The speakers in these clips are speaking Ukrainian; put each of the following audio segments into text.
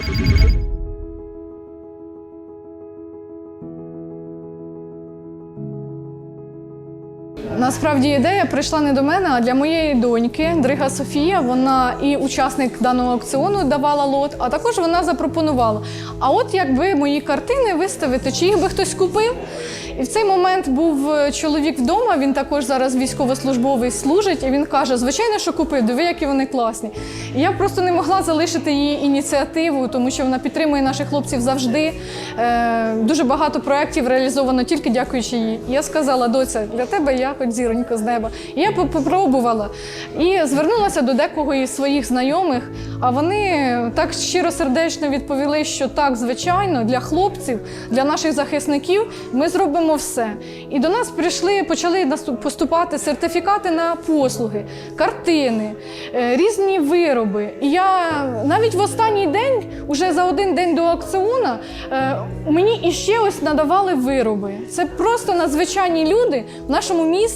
Thank you. Насправді ідея прийшла не до мене, а для моєї доньки Дрига Софія. Вона і учасник даного аукціону давала лот, а також вона запропонувала. А от якби мої картини виставити, чи їх би хтось купив. І в цей момент був е, чоловік вдома. Він також зараз військовослужбовий служить. І він каже: звичайно, що купив, диви, які вони класні. І я просто не могла залишити її ініціативу, тому що вона підтримує наших хлопців завжди. Е, дуже багато проєктів реалізовано тільки дякуючи їй. Я сказала, доця, для тебе я хоч зіронько з неба. І я попробувала і звернулася до декого із своїх знайомих. А вони так щиросердечно відповіли, що так, звичайно, для хлопців, для наших захисників ми зробимо все. І до нас прийшли, почали поступати сертифікати на послуги, картини, е, різні вироби. І я навіть в останній день, уже за один день до аукціону, е, мені іще ось надавали вироби. Це просто надзвичайні люди в нашому місті.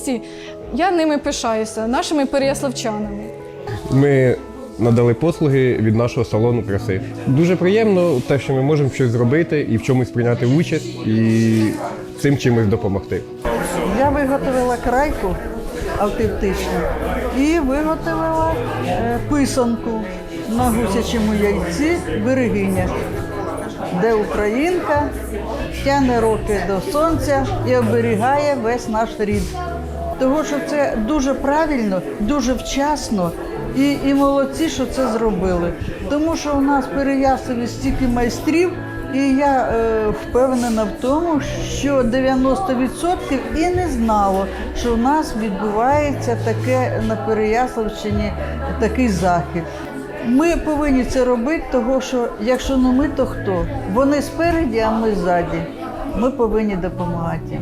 Я ними пишаюся, нашими переяславчанами. Ми надали послуги від нашого салону краси. Дуже приємно те, що ми можемо щось зробити і в чомусь прийняти участь, і цим чимось допомогти. Я виготовила крайку автентичну і виготовила е, писанку на гусячому яйці берегиня, де українка тягне роки до сонця і оберігає весь наш рід. Того, що це дуже правильно, дуже вчасно і, і молодці, що це зробили. Тому що у нас в стільки майстрів, і я е, впевнена в тому, що 90% і не знало, що у нас відбувається таке на Переяславщині такий захід. Ми повинні це робити, тому що якщо не ми, то хто? Вони спереді, а ми ззаді. Ми повинні допомагати.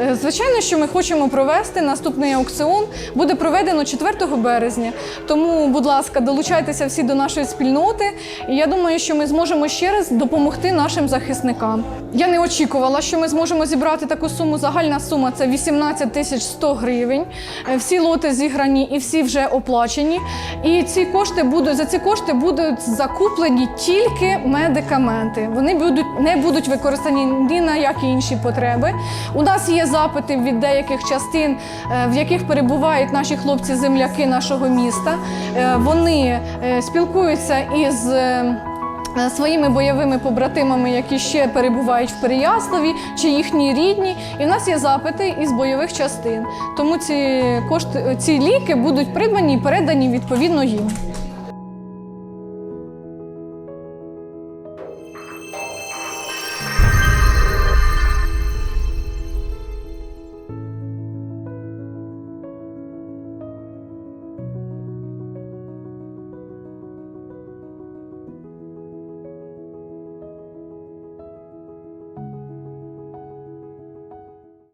Е, Звичайно, що ми хочемо провести наступний аукціон. Буде проведено 4 березня. Тому, будь ласка, долучайтеся всі до нашої спільноти. І я думаю, що ми зможемо ще раз допомогти нашим захисникам. Я не очікувала, що ми зможемо зібрати таку суму. Загальна сума це 18 тисяч 100 гривень. Е, Всі лоти зіграні і всі вже оплачені. І ці кошти будуть за ці кошти будуть закуплені тільки медикаменти. Вони будуть не будуть використані ні на які інші потреби. У нас є запити від деяких частин, е, в яких перебувають наші хлопці-земляки нашого міста. Е, Вони е, спілкуються із. Своїми бойовими побратимами, які ще перебувають в Переяславі, чи їхні рідні, і в нас є запити із бойових частин. Тому ці кошти, ці ліки будуть придбані і передані відповідно їм.